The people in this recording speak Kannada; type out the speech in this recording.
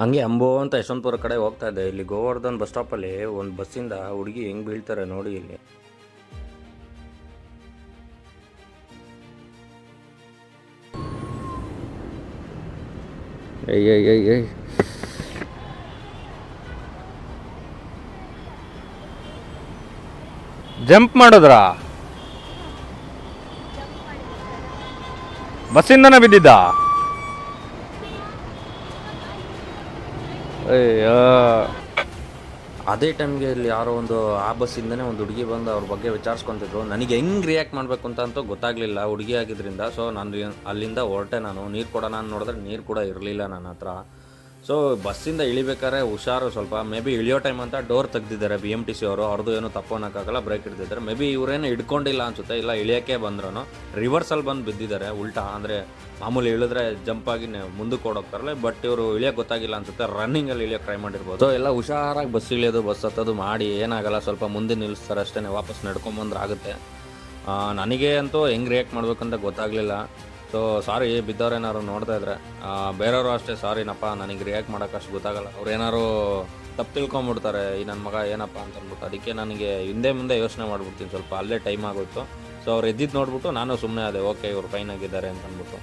ಹಂಗೆ ಅಂಬೋ ಅಂತ ಯಶವಂತಪುರ ಕಡೆ ಹೋಗ್ತಾ ಇದ್ದೆ. ಇಲ್ಲಿ ಗೋವರ್ಧನ್ ಬಸ್ ಸ್ಟಾಪಲ್ಲಿ ಒಂದು ಬಸ್ಸಿಂದ ಹುಡುಗಿ ಹೆಂಗ್ ಬೀಳ್ತಾರೆ ನೋಡಿ ಇಲ್ಲಿ. ಏಯ್ ಜಂಪ್ ಮಾಡಿದ್ರಾ? ಬಸ್ಸಿಂದನೇ ಬಿದ್ದಿದ್ದ? ಅದೇ ಟೈಮ್ಗೆ ಇಲ್ಲಿ ಯಾರೋ ಒಂದು ಆ ಬಸ್ಸಿಂದನೇ ಒಂದು ಹುಡುಗಿ ಬಂದು ಅವ್ರ ಬಗ್ಗೆ ವಿಚಾರಿಸ್ಕೊಂತಿದ್ರು. ನನಗೆ ಹೆಂಗೆ ರಿಯಾಕ್ಟ್ ಮಾಡಬೇಕು ಅಂತ ಅಂತೂ ಗೊತ್ತಾಗಲಿಲ್ಲ. ಹುಡುಗಿ ಆಗಿದ್ದರಿಂದ ಸೊ ನಾನು ಅಲ್ಲಿಂದ ಹೊರಟೆ ನಾನು. ನೀರು ಕೊಡೋಣ ನೋಡಿದ್ರೆ ನೀರು ಕೂಡ ಇರಲಿಲ್ಲ ನನ್ನ ಹತ್ರ. ಸೊ ಬಸ್ಸಿಂದ ಇಳಿಬೇಕಾದ್ರೆ ಹುಷಾರು ಸ್ವಲ್ಪ. ಮೇ ಬಿ ಇಳಿಯೋ ಟೈಮ್ ಅಂತ ಡೋರ್ ತೆಗ್ದಿದ್ದಾರೆ ಬಿ ಎಂ ಟಿ ಸಿ ಅವರು. ಅವ್ರದ್ದು ಏನೂ ಅನ್ನೋಕ್ಕಾಗಲ್ಲ ಬ್ರೇಕ್ ಹಿಡ್ದಿದ್ದಾರೆ. ಮೇ ಬಿ ಇವರೇನು ಹಿಡ್ಕೊಂಡಿಲ್ಲ ಅನ್ಸುತ್ತೆ, ಇಲ್ಲ ಇಳಿಯೋಕ್ಕೆ ಬಂದ್ರು ರಿವರ್ಸಲ್ಲಿ ಬಂದು ಬಿದ್ದಿದ್ದಾರೆ, ಉಲ್ಟಾ. ಅಂದರೆ ಮಾಮೂಲಿ ಇಳಿದ್ರೆ ಜಂಪ್ ಆಗಿ ಮುಂದಕ್ಕೆ ಓಡೋಗ್ತಾರಲ್ಲ ಬಟ್ ಇವರು ಇಳಿಯೋಕೆ ಗೊತ್ತಾಗಿಲ್ಲ ಅನ್ಸುತ್ತೆ. ರನ್ನಿಂಗಲ್ಲಿ ಇಳಿಯೋಕೆ ಟ್ರೈ ಮಾಡಿರ್ಬೋದು. ಎಲ್ಲ ಹುಷಾರಾಗಿ ಬಸ್ ಇಳಿಯೋದು, ಬಸ್ ಹತ್ತೋದು ಮಾಡಿ, ಏನಾಗಲ್ಲ, ಸ್ವಲ್ಪ ಮುಂದೆ ನಿಲ್ಲಿಸ್ತಾರೆ ಅಷ್ಟೇ ವಾಪಸ್ ನಡ್ಕೊಂಬಂದ್ರೆ ಆಗುತ್ತೆ. ನನಗೆ ಅಂತೂ ಹೆಂಗೆ ರಿಯಾಕ್ಟ್ ಮಾಡಬೇಕಂತ ಗೊತ್ತಾಗಲಿಲ್ಲ. ಸೊ ಸಾರಿ ಬಿದ್ದವ್ರು ಏನಾರು ನೋಡ್ತಾ ಇದ್ರೆ ಬೇರೆಯವರು ಅಷ್ಟೇ ಸಾರಿನಪ್ಪ ನನಗೆ ರಿಯಾಕ್ಟ್ ಮಾಡೋಕೆ ಅಷ್ಟು ಗೊತ್ತಾಗಲ್ಲ. ಅವ್ರು ಏನಾರು ತಪ್ಪು ತಿಳ್ಕೊಂಬಿಡ್ತಾರೆ, ಈ ನನ್ನ ಮಗ ಏನಪ್ಪ ಅಂತ ಅಂದ್ಬಿಟ್ಟು ಅದಕ್ಕೆ ನನಗೆ ಹಿಂದೆ ಮುಂದೆ ಯೋಚನೆ ಮಾಡ್ಬಿಡ್ತೀನಿ, ಸ್ವಲ್ಪ ಅಲ್ಲೇ ಟೈಮ್ ಆಗೋಯ್ತು. ಸೊ ಅವ್ರು ಎದ್ದಿದ್ದು ನೋಡ್ಬಿಟ್ಟು, ನಾನು ಸುಮ್ಮನೆ ಅದೇ, ಓಕೆ, ಇವ್ರು ಫೈನ್ ಆಗಿದ್ದಾರೆ ಅಂತ ಅಂದ್ಬಿಟ್ಟು